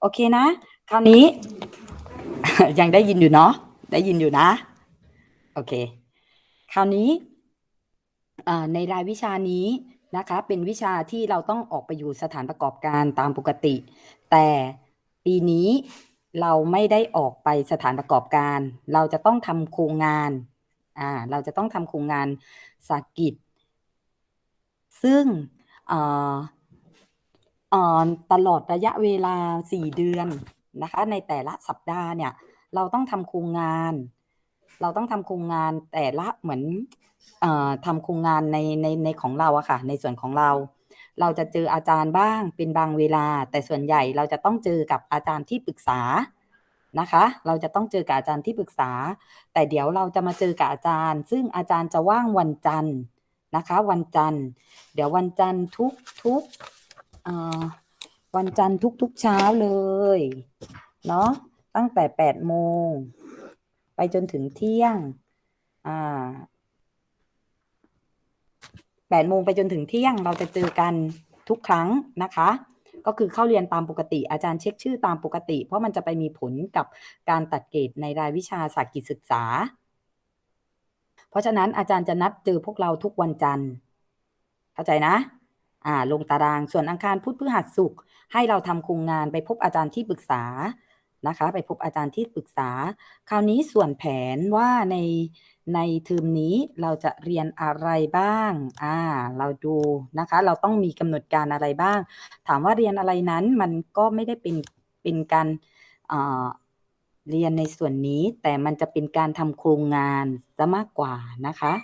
โอเคนะ คราวนี้ ยังได้ยินอยู่เนาะได้ยินอยู่นะ โอเค คราวนี้ในรายวิชานี้นะคะ เป็นวิชาที่เราต้องออกไปอยู่สถานประกอบการตามปกติ แต่ปีนี้เราไม่ได้ออกไปสถานประกอบการ เราจะต้องทำโครงงานอ่าเราจะต้องทำโครงงานสากิจ ซึ่งอ่อเอ่อ ตลอดระยะเวลา 4 เดือนนะคะ ในแต่ละสัปดาห์เนี่ย เราต้องทำโครงงาน เราต้องทำโครงงานแต่ละเหมือนอทำโครงงานในในในของเราอะค่ะ ในส่วนของเรา เราจะเจออาจารย์บ้างเป็นบางเวลา แต่ส่วนใหญ่เราจะต้องเจอกับอาจารย์ที่ปรึกษานะคะ เราจะต้องเจอกับอาจารย์ที่ปรึกษา แต่เดี๋ยวเราจะมาเจอกับอาจารย์ ซึ่งอาจารย์จะว่างวันจันทร์นะคะ วันจันทร์ เดี๋ยววันจันทร์ทุกทุก วันจันทร์ทุกทุกเช้าเลย เนาะตั้งแต่แปดโมง ไปจนถึงเที่ยง อ่าแปดโมงไปจนถึงเที่ยงเราจะเจอกันทุกครั้งนะคะ ก็คือเข้าเรียนตามปกติอาจารย์เช็คชื่อตามปกติ เพราะมันจะไปมีผลกับการตัดเกรดในรายวิชาศาสากิจศึกษา เพราะฉะนั้นอาจารย์จะนัดเจอพวกเราทุกวันจันทร์ เข้าใจนะ อ่าลงตารางส่วนอังคารพุธพฤหัสศุกร์ให้เราทำโครงงานไปพบอาจารย์ที่ปรึกษานะคะ ไปพบอาจารย์ที่ปรึกษา คราวนี้ส่วนแผนว่าในในเทอมนี้เราจะเรียนอะไรบ้าง อ่า เราดูนะคะ เราต้องมีกำหนดการอะไรบ้าง ถามว่าเรียนอะไรนั้นมันก็ไม่ได้เป็นเป็นการเอ่อเรียนในส่วนนี้แต่มันจะเป็นการทำโครงงานซะมากกว่านะคะ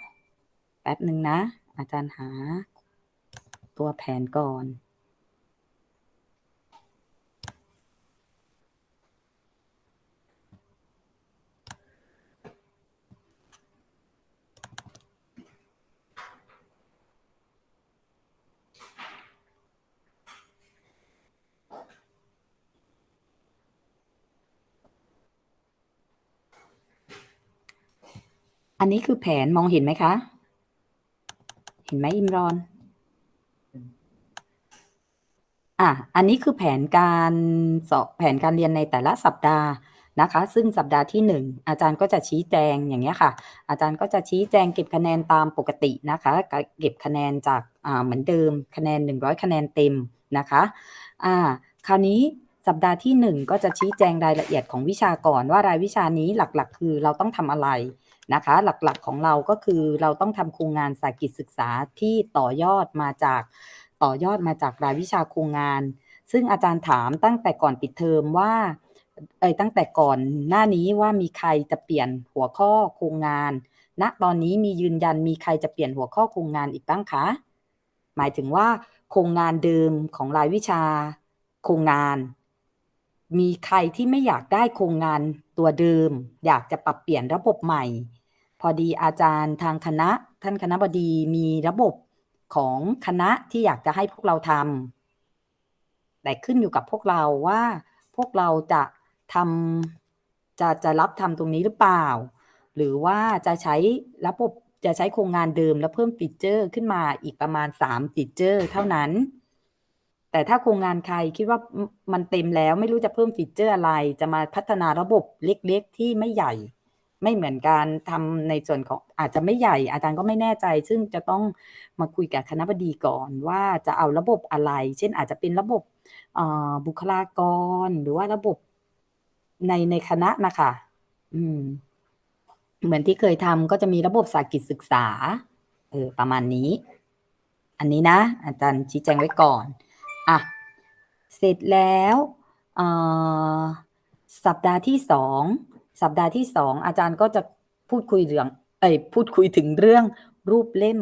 แป๊บหนึ่งนะ อาจารย์หา ตัวแผนก่อนอันนี้คือแผนมองเห็นไหมคะ เห็นไหมอิมรอน อะอันนี้คือแผนการสอบแผนการเรียนในแต่ละสัปดาห์นะคะ ซึ่งสัปดาห์ที่หนึ่งอาจารย์ก็จะชี้แจงอย่างเงี้ยค่ะ อาจารย์ก็จะชี้แจงเก็บคะแนนตามปกตินะคะ เก็บคะแนนจากอ่าเหมือนเดิมคะแนน 100 คะแนนเต็มนะคะอ่าคราวนี้สัปดาห์ที่หนึ่งก็จะชี้แจงรายละเอียดของวิชาก่อนว่ารายวิชานี้หลักๆ คือเราต้องทำอะไรนะคะ หลักๆของเราก็คือเราต้องทำโครงงานสากิจศึกษาที่ต่อยอดมาจาก ต่อยอดมาจากรายวิชาโครงงาน ซึ่งอาจารย์ถามตั้งแต่ก่อนปิดเทอมว่าเอ้ยตั้งแต่ก่อนหน้านี้ว่ามีใครจะเปลี่ยนหัวข้อโครงงาน ณตอนนี้มียืนยันมีใครจะเปลี่ยนหัวข้อโครงงานอีกบ้างคะ หมายถึงว่าโครงงานเดิมของรายวิชาโครงงาน มีใครที่ไม่อยากได้โครงงานตัวเดิม อยากจะปรับเปลี่ยนระบบใหม่ พอดีอาจารย์ทางคณะ ท่านคณะบดีมีระบบ ของคณะที่อยากจะให้พวกเราทำแต่ขึ้นอยู่กับพวกเราว่าพวกเราจะทำจะจะรับทำตรงนี้หรือเปล่า หรือว่าจะใช้ระบบจะใช้โครงงานเดิมแล้วเพิ่มฟีเจอร์ขึ้นมาอีกประมาณ3ฟีเจอร์ เท่านั้น แต่ถ้าโครงงานใครคิดว่ามันเต็มแล้วไม่รู้จะเพิ่มฟีเจอร์อะไร จะมาพัฒนาระบบเล็กๆที่ไม่ใหญ่ ไม่เหมือนการทำในส่วนของอาจจะไม่ใหญ่ อาจารย์ก็ไม่แน่ใจ ซึ่งจะต้องมาคุยกับคณะบดีก่อนว่าจะเอาระบบอะไร เช่นอาจจะเป็นระบบบุคลากร หรือว่าระบบในในคณะนะคะอืม เหมือนที่เคยทำก็จะมีระบบสากิจศึกษา เออ ประมาณนี้ อันนี้นะ อาจารย์ชี้แจงไว้ก่อน อะ เสร็จแล้ว สัปดาห์ที่สอง สัปดาห์ที่สองอาจารย์ก็จะพูดคุยเรื่องเอ้ยพูดคุยถึงเรื่องรูปเล่ม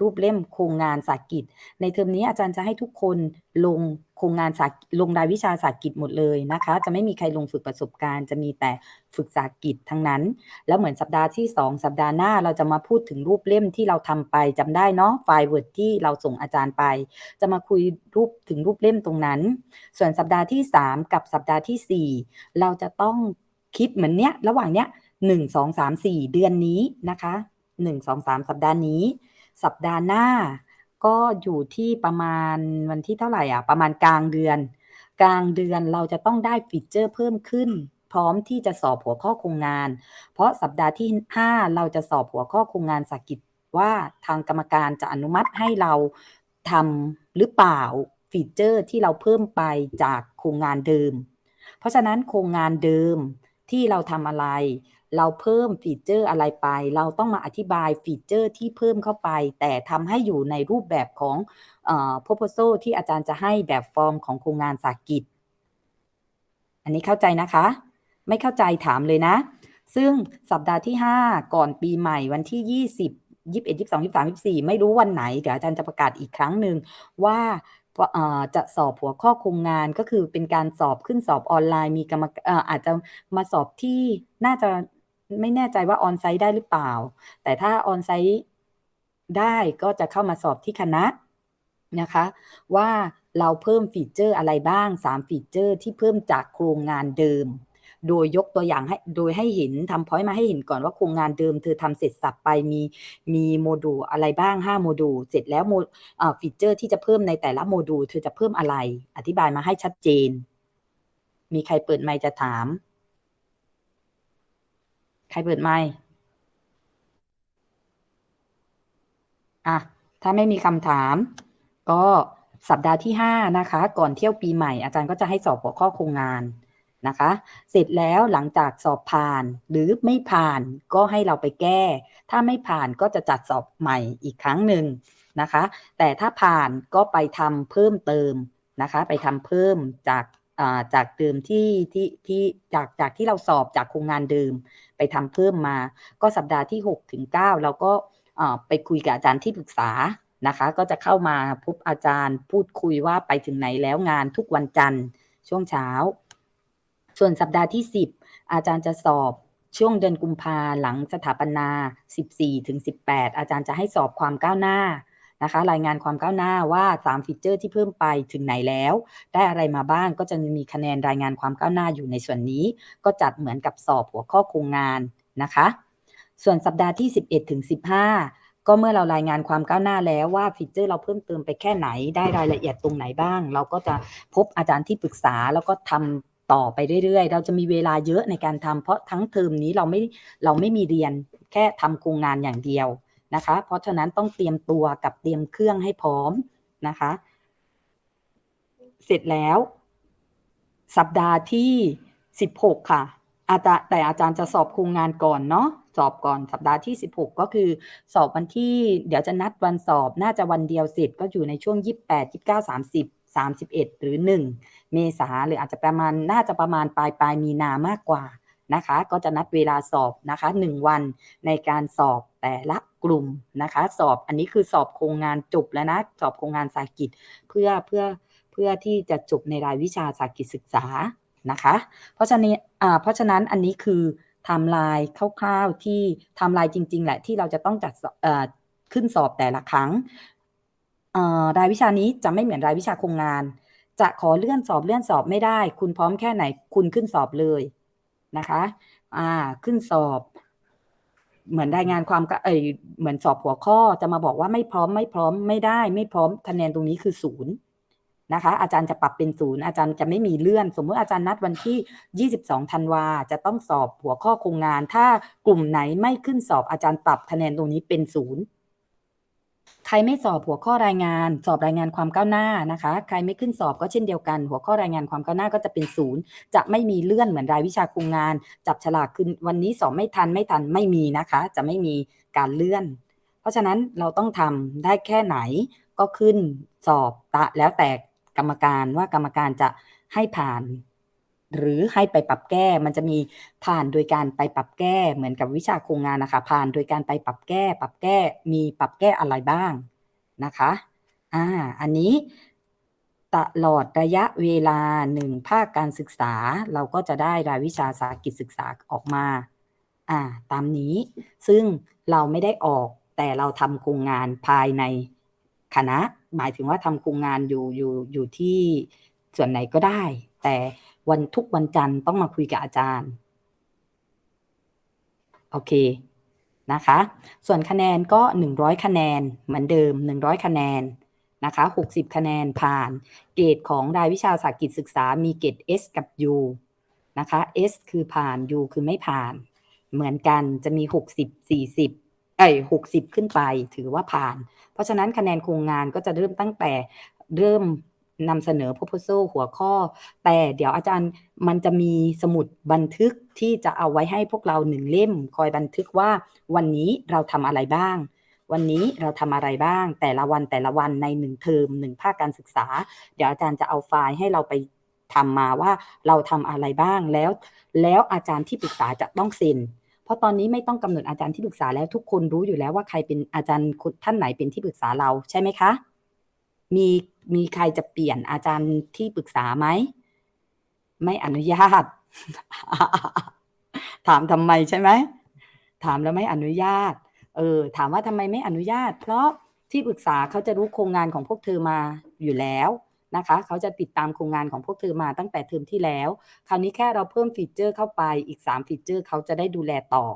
รูปเล่มโครงงานสากิจ ในเทอมนี้อาจารย์จะให้ทุกคนลงโครงงานสาลงรายวิชาสากิจหมดเลยนะคะ จะไม่มีใครลงฝึกประสบการณ์ จะมีแต่ฝึกสากิจทั้งนั้น แล้วเหมือนสัปดาห์ที่ 2 สัปดาห์หน้าเราจะมาพูดถึงรูปเล่มที่เราทำไปจำได้เนาะไฟล์ Word ที่เราส่งอาจารย์ไป จะมาคุยรูปถึงรูปเล่มตรงนั้น ส่วนสัปดาห์ที่ 3 กับสัปดาห์ที่ 4 เราจะต้อง คิดเหมือนเนี้ยระหว่างเนี้ยหนึ่งสองสามสี่เดือนนี้นะคะหนึ่งสองสามสัปดาห์นี้ สัปดาห์หน้า ก็อยู่ที่ประมาณวันที่เท่าไหร่อะประมาณกลางเดือนกกลางเดือนเราจะต้องได้ฟีเจอร์เพิ่มขึ้น พร้อมที่จะสอบหัวข้อโครงงาน เพราะสัปดาห์ที่ 5 เราจะสอบหัวข้อโครงงานสากิจว่าทางกรรมการจะอนุมัติให้เราทำหรือเปล่าฟีเจอร์ที่เราเพิ่มไปจากโครงงานเดิม เพราะฉะนั้นโครงงานเดิม ที่เราทำอะไร เราเพิ่มฟีเจอร์อะไรไป เราต้องมาอธิบายฟีเจอร์ที่เพิ่มเข้าไป แต่ทำให้อยู่ในรูปแบบของเอ่อ proposal ที่อาจารย์จะให้แบบฟอร์มของโครงงานสากิจ อันนี้เข้าใจนะคะ ไม่เข้าใจถามเลยนะ ซึ่งสัปดาห์ที่ 5 ก่อนปีใหม่วันที่ 20 21 22 23 24 ไม่รู้วันไหน เดี๋ยวอาจารย์จะประกาศอีกครั้งหนึ่งว่า จะสอบหัวข้อโครงงานก็คือเป็นการสอบขึ้นสอบออนไลน์มีกรรมเอ่ออาจจะมาสอบที่น่าจะไม่แน่ใจว่าออนไซต์ได้หรือเปล่า แต่ถ้าออนไซต์ได้ก็จะเข้ามาสอบที่คณะนะคะ ว่าเราเพิ่มฟีเจอร์อะไรบ้าง 3 ฟีเจอร์ที่เพิ่มจากโครงงานเดิม โดยยกตัวอย่างให้โดยให้เห็นทำพอยต์มาให้เห็นก่อนว่าโครงงานเดิมเธอทำเสร็จสับไปมีมีโมดูลอะไรบ้าง 5 โมดูลเสร็จแล้วโมฟีเจอร์ที่จะเพิ่มในแต่ละโมดูลเธอจะเพิ่มอะไร อธิบายมาให้ชัดเจน มีใครเปิดไมค์จะถาม ใครเปิดไมค์อะถ้าไม่มีคำถาม ก็สัปดาห์ที่ 5 นะคะ ก่อนเที่ยวปีใหม่อาจารย์ก็จะให้สอบหัวข้อโครงงาน นะคะ เสร็จแล้วหลังจากสอบผ่านหรือไม่ผ่านก็ให้เราไปแก้ ถ้าไม่ผ่านก็จะจัดสอบใหม่อีกครั้งหนึ่งนะคะ แต่ถ้าผ่านก็ไปทำเพิ่มเติมนะคะ ไปทำเพิ่มจากจากเดิมที่ที่ที่จากจากที่เราสอบจากโครงงานเดิมไปทำเพิ่มมา ก็สัปดาห์ที่6ถึง9เราก็ไปคุยกับอาจารย์ที่ปรึกษานะคะ ก็จะเข้ามาพบอาจารย์พูดคุยว่าไปถึงไหนแล้วงานทุกวันจันทร์ช่วงเช้า ส่วนสัปดาห์ที่ 10 อาจารย์จะสอบช่วงเดือนกุมภาหลังสถาปนา 14ถึง18 อาจารย์จะให้สอบความก้าวหน้านะคะ รายงานความก้าวหน้าว่า3ฟีเจอร์ที่เพิ่มไปถึงไหนแล้ว ได้อะไรมาบ้างก็จะมีคะแนนรายงานความก้าวหน้าอยู่ในส่วนนี้ ก็จัดเหมือนกับสอบหัวข้อโครงงานนะคะ ส่วนสัปดาห์ที่ 11ถึง15 ก็เมื่อเรารายงานความก้าวหน้าแล้วว่าฟีเจอร์เราเพิ่มเติมไปแค่ไหนได้รายละเอียดตรงไหนบ้าง เราก็จะพบอาจารย์ที่ปรึกษาแล้วก็ทำ ต่อไปเรื่อยๆ เราจะมีเวลาเยอะในการทำเพราะทั้งเทอมนี้เราไม่เราไม่มีเรียนแค่ทำโครงงานอย่างเดียวนะคะ เพราะฉะนั้นต้องเตรียมตัวกับเตรียมเครื่องให้พร้อมนะคะ เสร็จแล้ว สัปดาห์ที่ 16 ค่ะ อาจารย์แต่อาจารย์จะสอบโครงงานก่อนเนาะสอบก่อนสัปดาห์ที่ 16 ก็คือสอบวันที่ เดี๋ยวจะนัดวันสอบน่าจะวันเดียวเสร็จก็อยู่ในช่วง 28 29 30 31 หรือ 1 เมษาหรืออาจจะประมาณน่าจะประมาณปลายปลายมีนามากกว่านะคะ ก็จะนัดเวลาสอบนะคะ 1 วันในการสอบแต่ละกลุ่มนะคะ สอบอันนี้คือสอบโครงงานจบแล้วนะ สอบโครงงานสากิจเพื่อเพื่อเพื่อที่จะจบในรายวิชาสากิจศึกษานะคะ เพราะฉะนั้นเพราะฉะนั้นอันนี้คือไทม์ไลน์คร่าวๆที่ไทม์ไลน์จริง ๆ แหละที่เราจะต้องจัดขึ้นสอบแต่ละครั้ง รายวิชานี้จะไม่เหมือนรายวิชาโครงงาน จะขอเลื่อนสอบเลื่อนสอบไม่ได้ คุณพร้อมแค่ไหน คุณขึ้นสอบเลยนะคะ อ่า ขึ้นสอบ เหมือนรายงานความเอยเหมือนสอบหัวข้อจะมาบอกว่าไม่พร้อมไม่พร้อมไม่ได้ ไม่พร้อมคะแนนตรงนี้คือศูนย์นะคะ อาจารย์จะปรับเป็นศูนย์อาจารย์จะไม่มีเลื่อน สมมติอาจารย์นัดวันที่ 22ธันวาจะต้องสอบหัวข้อโครงงาน ถ้ากลุ่มไหนไม่ขึ้นสอบอาจารย์ปรับคะแนนตรงนี้เป็นศูนย์ ใครไม่สอบหัวข้อรายงาน สอบรายงานความก้าวหน้านะคะ ใครไม่ขึ้นสอบก็เช่นเดียวกัน หัวข้อรายงานความก้าวหน้าก็จะเป็นศูนย์จะไม่มีเลื่อนเหมือนรายวิชาครงงาน จับฉลากขึ้นวันนี้สอบไม่ทันไม่ทันไม่มีนะคะ จะไม่มีการเลื่อน เพราะฉะนั้นเราต้องทำได้แค่ไหนก็ขึ้นสอบตะแล้วแต่กรรมการว่ากรรมการจะให้ผ่าน หรือให้ไปปรับแก้มันจะมีผ่านโดยการไปปรับแก้เหมือนกับวิชาโครงงานนะคะ ผ่านโดยการไปปรับแก้ ปรับแก้มีปรับแก้อะไรบ้างนะคะอ่าอันนี้ตลอดระยะเวลาหนึ่งภาคการศึกษา เราก็จะได้รายวิชาสากิจศึกษาออกมาอ่าตามนี้ซึ่งเราไม่ได้ออกแต่เราทำโครงงานภายในคณะ หมายถึงว่าทำโครงงานอยู่อยู่อยู่ที่ส่วนไหนก็ได้ แต่ วันทุกวันจันทร์ต้องมาคุยกับอาจารย์ โอเคนะคะ ส่วนคะแนนก็ 100 คะแนนเหมือนเดิม 100 คะแนนนะคะ60 คะแนนผ่าน เกรดของรายวิชาสากิจศึกษามีเกรด S กับ U นะคะ S คือผ่าน U คือไม่ผ่าน เหมือนกันจะมี 60 40เอ้ย60 ขึ้นไปถือว่าผ่าน เพราะฉะนั้นคะแนนโครงงานก็จะเริ่มตั้งแต่เริ่ม นำเสนอ proposal หัวข้อ แต่เดี๋ยวอาจารย์มันจะมีสมุดบันทึกที่จะเอาไว้ให้พวกเราหนึ่งเล่ม คอยบันทึกว่าวันนี้เราทำอะไรบ้าง วันนี้เราทำอะไรบ้าง แต่ละวันแต่ละวันในหนึ่งเทอมหนึ่งภาคการศึกษา เดี๋ยวอาจารย์จะเอาไฟล์ให้เราไปทำมาว่าเราทำอะไรบ้างแล้ว แล้วอาจารย์ที่ปรึกษาจะต้องเซ็นเพราะตอนนี้ไม่ต้องกำหนดอาจารย์ที่ปรึกษาแล้วทุกคนรู้อยู่แล้วว่าใครเป็นอาจารย์ท่านไหนเป็นที่ปรึกษาเราใช่ไหมคะ มี มีใครจะเปลี่ยนอาจารย์ที่ปรึกษาไหม ไม่อนุญาต ถามทำไมใช่ไหม ถามแล้วไม่อนุญาต เออ ถามว่าทำไมไม่อนุญาต เพราะที่ปรึกษาเขาจะรู้โครงงานของพวกเธอมาอยู่แล้วนะคะเขาจะติดตามโครงงานของพวกเธอมาตั้งแต่เทอมที่แล้ว คราวนี้แค่เราเพิ่มฟีเจอร์เข้าไปอีก 3 ฟีเจอร์เขาจะได้ดูแลต่อ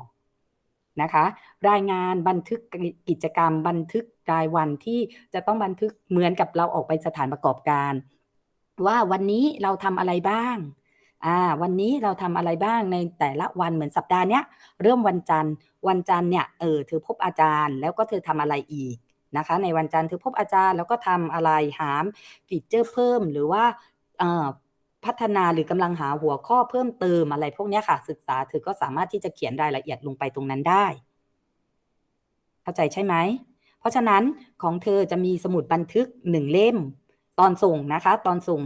นะคะ รายงานบันทึกกิจกรรมบันทึก รายวันที่จะต้องบันทึกเหมือนกับเราออกไปสถานประกอบการ ว่าวันนี้เราทำอะไรบ้างอ่าวันนี้เราทำอะไรบ้างในแต่ละวันเหมือนสัปดาห์เนี้ยเริ่มวันจันทร์ วันจันทร์เนี่ยเออเธอพบอาจารย์ แล้วก็เธอทำอะไรอีกนะคะ ในวันจันทร์เธอพบอาจารย์แล้วก็ทำอะไรหามฟีเจอร์เพิ่มหรือว่าเอ่อพัฒนาหรือกำลังหาหัวข้อเพิ่มเติมอะไรพวกนี้ค่ะ ศึกษาเธอก็สามารถที่จะเขียนรายละเอียดลงไปตรงนั้นได้ เข้าใจใช่ไหม ราะฉะนั้นของเธอจะมีสมุดบันทึกหนึ่งเล่ม ตอนส่งนะคะ ตอนส่ง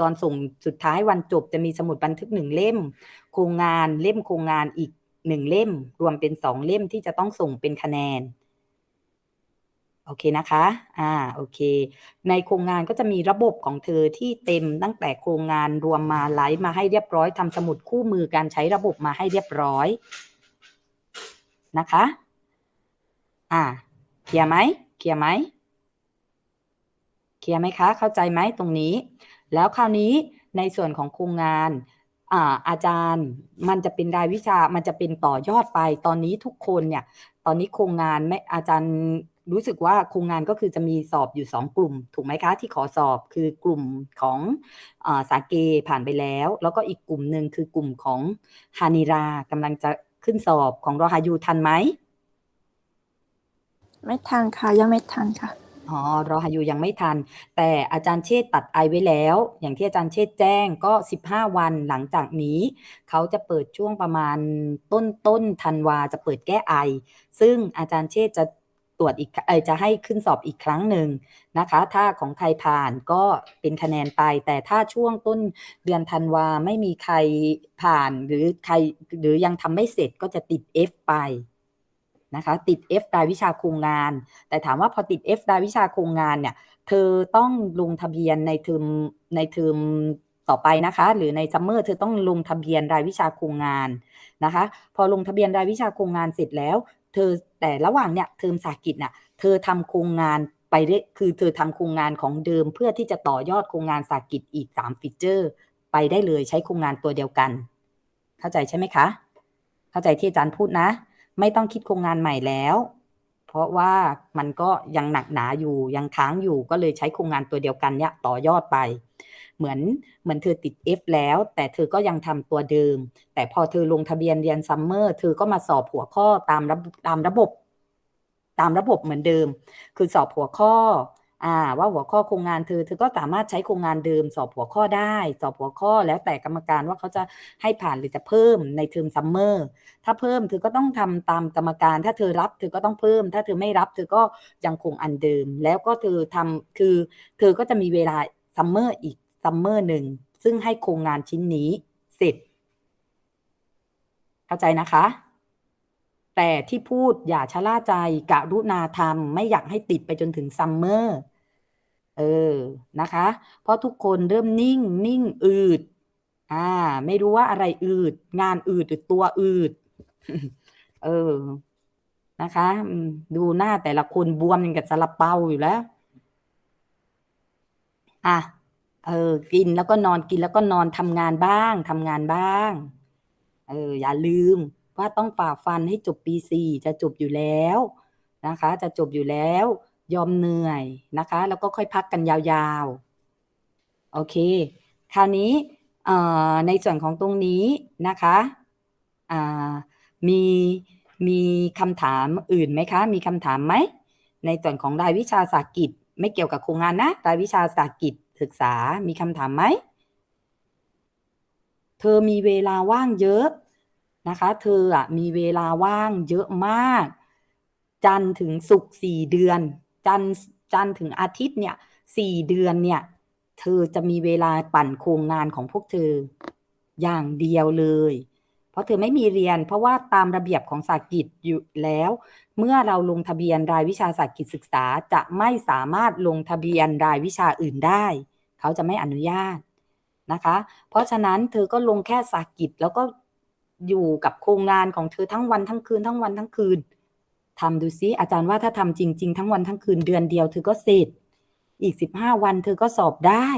ตอนส่งสุดท้ายวันจบจะมีสมุดบันทึกหนึ่งเล่ม โครงงานเล่มโครงงานอีกหนึ่งเล่ม รวมเป็นสองเล่มที่จะต้องส่งเป็นคะแนนโอเคนะคะ อ่า โอเค ในโครงงานก็จะมีระบบของเธอที่เต็มตั้งแต่โครงงานรวมมาไลฟ์มาให้เรียบร้อยทำสมุดคู่มือการใช้ระบบมาให้เรียบร้อยนะคะ อ่า เคลียร์ไหมเคลียร์ไหมเคลียร์ไหมคะ เข้าใจไหมตรงนี้ แล้วคราวนี้ในส่วนของโครงงานอ่าอาจารย์มันจะเป็นรายวิชามันจะเป็นต่อยอดไปตอนนี้ทุกคนเนี่ย ตอนนี้โครงงานไม่อาจารย์รู้สึกว่าโครงงานก็คือจะมีสอบอยู่สองกลุ่ม ถูกไหมคะ ที่ขอสอบคือกลุ่มของอสาเกผ่านไปแล้ว แล้วก็อีกกลุ่มหนึ่งคือกลุ่มของฮานิรากำลังจะขึ้นสอบของรอฮายูทันไหม ไม่ทันค่ะ ยังไม่ทันค่ะ อ๋อรอฮายูยังไม่ทัน แต่อาจารย์เชษตัดไอไว้แล้ว อย่างที่อาจารย์เชษแจ้งก็ 15 วันหลังจากนี้ เขาจะเปิดช่วงประมาณต้นต้นธันวาจะเปิดแก้ไอ ซึ่งอาจารย์เชษจะตรวจอีกเออจะให้ขึ้นสอบอีกครั้งหนึ่งนะคะ ถ้าของใครผ่านก็เป็นคะแนนไป แต่ถ้าช่วงต้นเดือนธันวาไม่มีใครผ่านหรือใครหรือยังทำไม่เสร็จก็จะติด F ไป นะคะติด F รายวิชาโครงงาน แต่ถามว่าพอติด F รายวิชาโครงงานเนี่ย เธอต้องลงทะเบียนในเทอมในเทอมต่อไปนะคะ หรือในซัมเมอร์เธอต้องลงทะเบียนรายวิชาโครงงานนะคะ พอลงทะเบียนรายวิชาโครงงานเสร็จแล้ว เธอแต่ระหว่างเนี่ยเทอมสากิจน่ะเธอทำโครงงานไปเรคือเธอทำโครงงานของเดิมเพื่อที่จะต่อยอดโครงงานสากิจอีก3ฟีเจอร์ ไปได้เลยใช้โครงงานตัวเดียวกัน เข้าใจใช่ไหมคะ เข้าใจที่อาจารย์พูดนะ ไม่ต้องคิดโครงงานใหม่แล้ว เพราะว่ามันก็ยังหนักหนาอยู่ยังค้างอยู่ก็เลยใช้โครงงานตัวเดียวกันเนี่ยต่อยอดไป เหมือนเหมือนเธอติด F แล้ว แต่เธอก็ยังทำตัวเดิม แต่พอเธอลงทะเบียนเรียนซัมเมอร์เธอก็มาสอบหัวข้อตามระบบตามระบบ ตามระบบเหมือนเดิม คือสอบหัวข้อ อ่าว่าหัวข้อโครงงานเธอ เธอก็สามารถใช้โครงงานเดิม สอบหัวข้อได้ สอบหัวข้อแล้วแต่กรรมการว่าเขาจะให้ผ่านหรือจะเพิ่มในเทอมซัมเมอร์ถ้าเพิ่มเธอก็ต้องทำตามกรรมการ ถ้าเธอรับเธอก็ต้องเพิ่ม ถ้าเธอไม่รับ เธอก็ยังคงอันเดิม แล้วก็เธอทำคือ เธอก็จะมีเวลาซัมเมอร์อีกซัมเมอร์หนึ่งซึ่งให้โครงงานชิ้นนี้เสร็จ เข้าใจนะคะ แต่ที่พูดอย่าชะล่าใจกะรุณาทำไม่อยากให้ติดไปจนถึงซัมเมอร์เออนะคะ เพราะทุกคนเริ่มนิ่งนิ่งอืด อ่า ไม่รู้ว่าอะไรอืด งานอืดหรือตัวอืด เออนะคะ ดูหน้าแต่ละคนบวมย่างกับซาลาเปาอยู่แล้ว อะเออ กินแล้วก็นอนกินแล้วก็นอนทำงานบ้างทำงานบ้าง เออ อย่าลืม ว่าต้องฝ่าฟันให้จบปีสี่จะจบอยู่แล้วนะคะ จะจบอยู่แล้ว ยอมเหนื่อยนะคะ แล้วก็ค่อยพักกันยาวๆ โอเค คราวนี้ในส่วนของตรงนี้นะคะมีมีคำถามอื่นไหมคะ มีคำถามไหม ในส่วนของรายวิชาศากิจ ไม่เกี่ยวกับโครงงานนะ รายวิชาศากิจศึกษามีคำถามไหม เธอมีเวลาว่างเยอะ นะคะ เธออะมีเวลาว่างเยอะมาก จันถึงศุกร์สี่เดือน จันจันถึงอาทิตย์เนี่ยสี่เดือนเนี่ย เธอจะมีเวลาปั่นโครงงานของพวกเธออย่างเดียวเลย เพราะเธอไม่มีเรียน เพราะว่าตามระเบียบของศากิจอยู่แล้ว เมื่อเราลงทะเบียนรายวิชาศากิจศึกษาจะไม่สามารถลงทะเบียนรายวิชาอื่นได้ เขาจะไม่อนุญาตนะคะ เพราะฉะนั้นเธอก็ลงแค่ศากิจแล้วก็ อยู่กับโครงงานของเธอทั้งวันทั้งคืนทั้งวันทั้งคืนทำดูซิอาจารย์ว่าถ้าทำจริง ๆ ทั้งวันทั้งคืนเดือนเดียวเธอก็เสร็จ อีกสิบห้าวันเธอก็สอบได้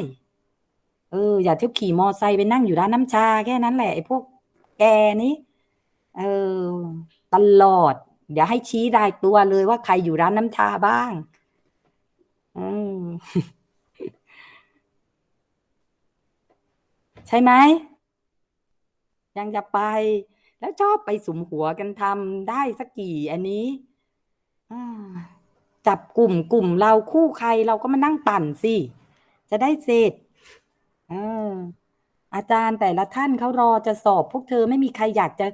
เออ อย่าเที่ยวขี่มอไซค์ไปนั่งอยู่ร้านน้ำชาแค่นั้นแหละไอ้พวกแกนี่เออตลอด เดี๋ยวให้ชี้รายตัวเลยว่าใครอยู่ร้านน้ำชาบ้างอืมใช่ไหม ยังจะไป แล้วชอบไปสุมหัวกันทำได้สักกี่อันนี้จับกลุ่มกลุ่มเราคู่ใครเราก็มานั่งปั่นสิ จะได้เสร็จอาจารย์แต่ละท่านเขารอจะสอบพวกเธอไม่มีใครอยากจะ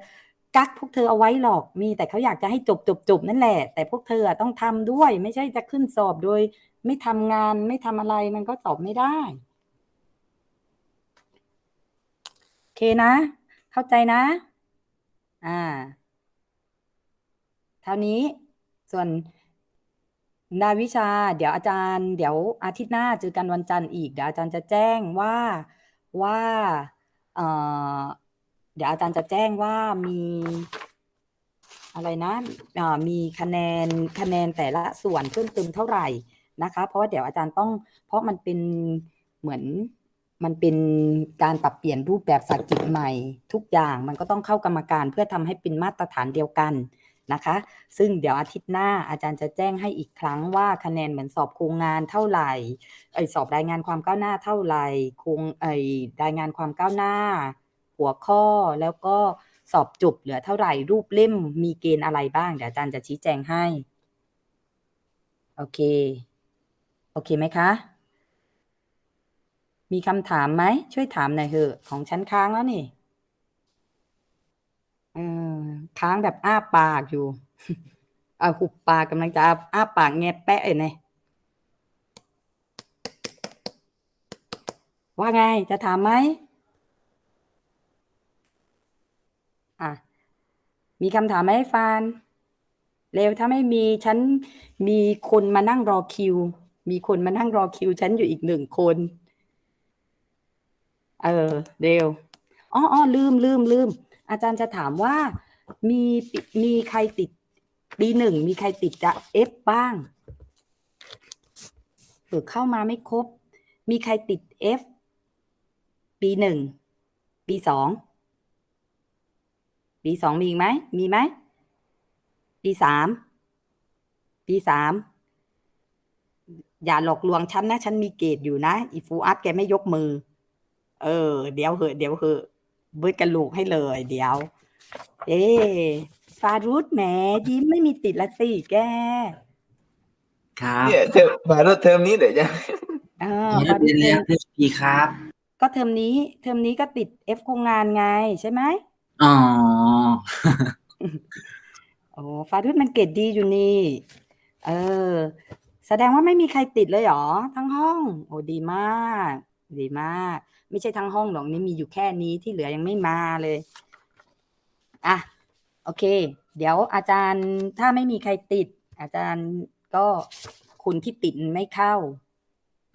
กักพวกเธอเอาไว้หรอกมี แต่เขาอยากจะให้จบจบจบนั่นแหละ แต่พวกเธอต้องทำด้วย ไม่ใช่จะขึ้นสอบโดย ไม่ทำงานไม่ทำอะไรมันก็สอบไม่ได้ โอเคนะ เข้าใจนะ อ่า เท่านี้ ส่วนราวิชา เดี๋ยวอาจารย์ เดี๋ยวอาทิตย์หน้าเจอกันวันจันทร์อีก เดี๋ยวอาจารย์จะแจ้งว่าว่าเเดี๋ยวอาจารย์จะแจ้งว่ามีอะไรนะมีคะแนนคะแนนแต่ละส่วนเพิ่มเติมเท่าไหร่นะคะ เพราะว่าเดี๋ยวอาจารย์ต้อง เพราะมันเป็นเหมือน มันเป็นการปรับเปลี่ยนรูปแบบศาสกิจใหม่ ทุกอย่างมันก็ต้องเข้ากรรมการเพื่อทำให้เป็นมาตรฐานเดียวกันนะคะ ซึ่งเดี๋ยวอาทิตย์หน้าอาจารย์จะแจ้งให้อีกครั้งว่าคะแนนเหมือนสอบโครงงานเท่าไหร่เอสอบรายงานความก้าวหน้าเท่าไหร่โครงเอรายงานความก้าวหน้า หัวข้อแล้วก็สอบจบเหลือเท่าไหร่รูปเล่มมีเกณฑ์อะไรบ้าง เดี๋ยวอาจารย์จะชี้แจงให้ โอเค โอเคไหมคะ มีคำถามไหม ช่วยถามหน่อยเถอะของฉันค้างแล้วนี่เออค้างแบบอ้าปากอยู่ เอาหุบปากกำลังจะอ้าปากแงบแปะเลยเนี่ยว่าไงจะถามไหมอะมีคำถามไหมฟานเร็วถ้าไม่มีฉันมีคนมานั่งรอคิว มีคนมานั่งรอคิว ฉันอยู่อีกหนึ่งคน เออเร็วอ๋ออ๋อลืมลืมลืม อาจารย์จะถามว่ามีมีใครติดปีหนึ่งมีใครติดจะเอฟบ้างเผื่อเข้ามาไม่ครบ มีใครติดเอฟปีหนึ่งปีสองปีสองมีอีกไหมมีไหมปีสามปีสามอย่าหลอกลวงฉันนะ ฉันมีเกรดอยู่นะ อีฟูอาร์ตแกไม่ยกมือ เออ เดี๋ยวเหอะเดี๋ยวเหอะเบิดกระลูกให้เลย เดี๋ยว เอ๊ฟารุธแหมยิ้มไม่มีติดละสิแก ครับเนี่ยเทอมมารถเทอมนี้เดี๋ยวจะ เออเรียฟานรุธเรียนเทอมพีครับ ก็เทอมนี้ เทอมนี้ก็ติดเอฟโครงงานไงใช่ไหมอ๋อ โอ้ฟารุธมันเกรดดีอยู่นี่ เออ แสดงว่าไม่มีใครติดเลยเหรอ ทั้งห้อง โอ้ดีมาก ดีมาก ไม่ใช่ทั้งห้องหรอกนี่มีอยู่แค่นี้ที่เหลือยังไม่มาเลยอะโอเค เดี๋ยวอาจารย์ถ้าไม่มีใครติด อาจารย์ก็คุณที่ติดไม่เข้า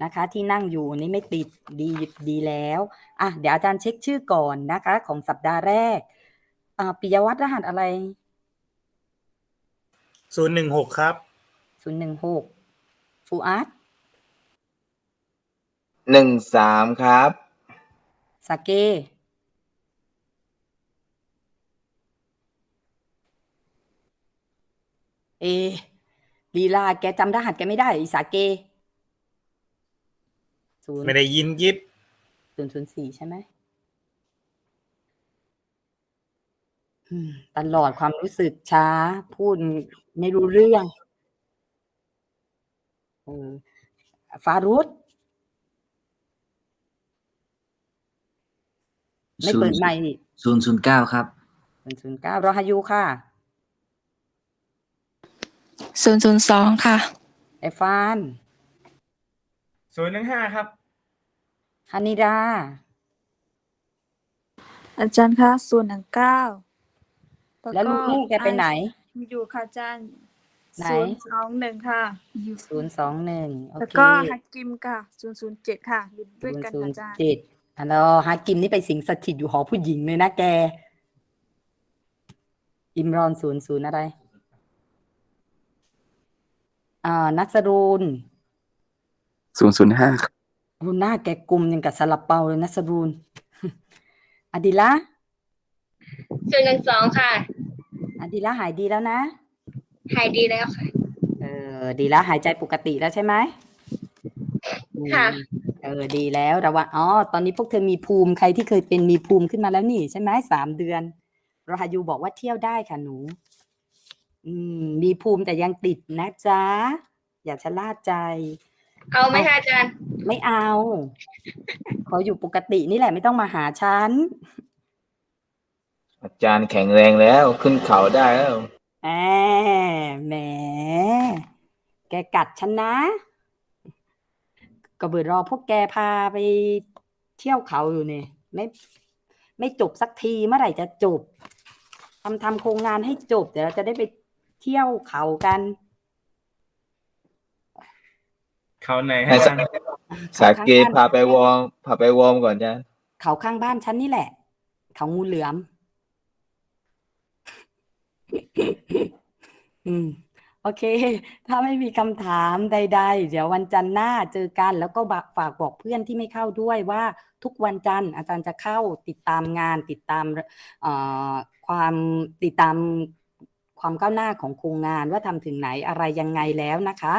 นะคะ ที่นั่งอยู่นี่ไม่ติดดีดีแล้วอะเดี๋ยวอาจารย์เช็คชื่อก่อนนะคะ ของสัปดาห์แรกอ่าปิยวัฒน์รหัสอะไรศูนย์หนึ่งหกครับศูนย์หนึ่งหกฟูอาร์ตหนึ่งสามครับ สาเก เอลีลีลาแกจำรหัสแกไม่ได้อีสาเกศูนย์ไม่ได้ยินยิบศูนย์ศูนย์สี่ใช่ไหมอืมตลอดความรู้สึกช้า พูดไม่รู้เรื่องเออฟารุส ไม่เปิดไมค์ศูนย์ศูนย์เก้าครับศูนย์ศูนย์เก้ารอฮายูค่ะศูนย์ศูนย์สองค่ะ ไอฟานศูนย์หนึ่งห้าครับฮานิดา อาจารย์คะศูนย์หนึ่งเก้าแล้วลูกๆแกไปไหน อยู่ค่ะอาจารย์ไหน ศูนย์สองหนึ่งค่ะอยู่ศูนย์สองหนึ่งโอแล้วเคก็ฮักกิมค่ะศูนย์ศูนย์เจ็ดค่ะอยู่ด้วยกันศูค่ะนอาย์จารย์ เจ็ด อันนอฮากิมนี่ไปสิงสถิตอยู่หอผู้หญิงเลยนะแก อิมรอนศูนย์ศูนย์อะไร อ่า นัสรูนศูนย์ศูนย์ห้าโอ้หน้าแกกลมยังกับซาลาเปาเลยนัสรูนอดิละศูนย์หนึ่งสองค่ะ อดิละหายดีแล้วนะ หายดีแล้วค่ะ เออ ดีแล้วหายใจปกติแล้วใช่ไหมอืมค่ะเออดีแล้วระวังอ๋อตอนนี้พวกเธอมีภูมิใครที่เคยเป็นมีภูมิขึ้นมาแล้วนี่ใช่ไหมสามเดือนรหายูบอกว่าเที่ยวได้ค่ะหนู อืม มีภูมิแต่ยังติดนะจ๊ะ อย่าชะล่าใจ เอาไหมคะอาจารย์ ไม่เอาขออยู่ปกตินี่แหละไม่ต้องมาหาฉัน อาจารย์แข็งแรงแล้ว ขึ้นเขาได้แล้วแหมแหม แกกัดฉันนะ ก็เบิดรอพวกแกพาไปเที่ยวเขาอยู่เนี่ยไม่ไม่จบสักทีเมื่อไหร่จะจบทำทำโครงงานให้จบเดี๋ยวเราจะได้ไปเที่ยวเขากัน เขาไหนให้ฮะอาสาจารย์สาเกพาไปวอร์มพาไปวอร์มก่อนอาจารย์เขาข้างบ้านฉันนี่แหละ เขางูเหลือม อืม โอเค ถ้าไม่มีคำถามใด ๆ เดี๋ยววันจันทร์หน้าเจอกัน แล้วก็บักฝากบอกเพื่อนที่ไม่เข้าด้วยว่าทุกวันจันทร์อาจารย์จะเข้าติดตามงานติดตามความติดตามความก้าวหน้าของโครงงานว่าทำถึงไหนอะไรยังไงแล้วนะคะ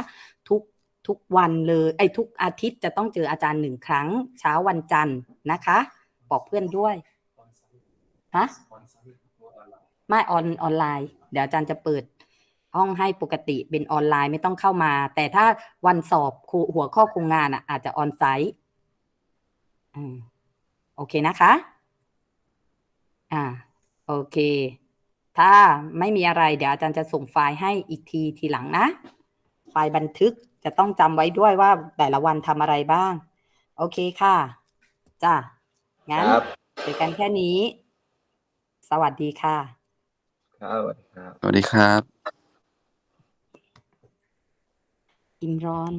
ทุกทุกวันเลยไอ้ทุกอาทิตย์จะต้องเจออาจารย์หนึ่งครั้ง เช้าวันจันทร์นะคะ บอกเพื่อนด้วยฮะไม่ออนออนไลน์ เดี๋ยวอาจารย์จะเปิด ห้องให้ปกติเป็นออนไลน์ไม่ต้องเข้ามา แต่ถ้าวันสอบครูหัวข้อโครงงานอะ อาจจะออนไซต์อืมโอเคนะคะ อ่า โอเค ถ้าไม่มีอะไร เดี๋ยวอาจารย์จะส่งไฟล์ให้อีกทีทีหลังนะ ไฟล์บันทึกจะต้องจำไว้ด้วยว่าแต่ละวันทำอะไรบ้าง โอเคค่ะ จ้างั้นครับเจอกันแค่นี้ สวัสดีค่ะ ครับสวัสดีครับสวัสดีครับ อิมร้อน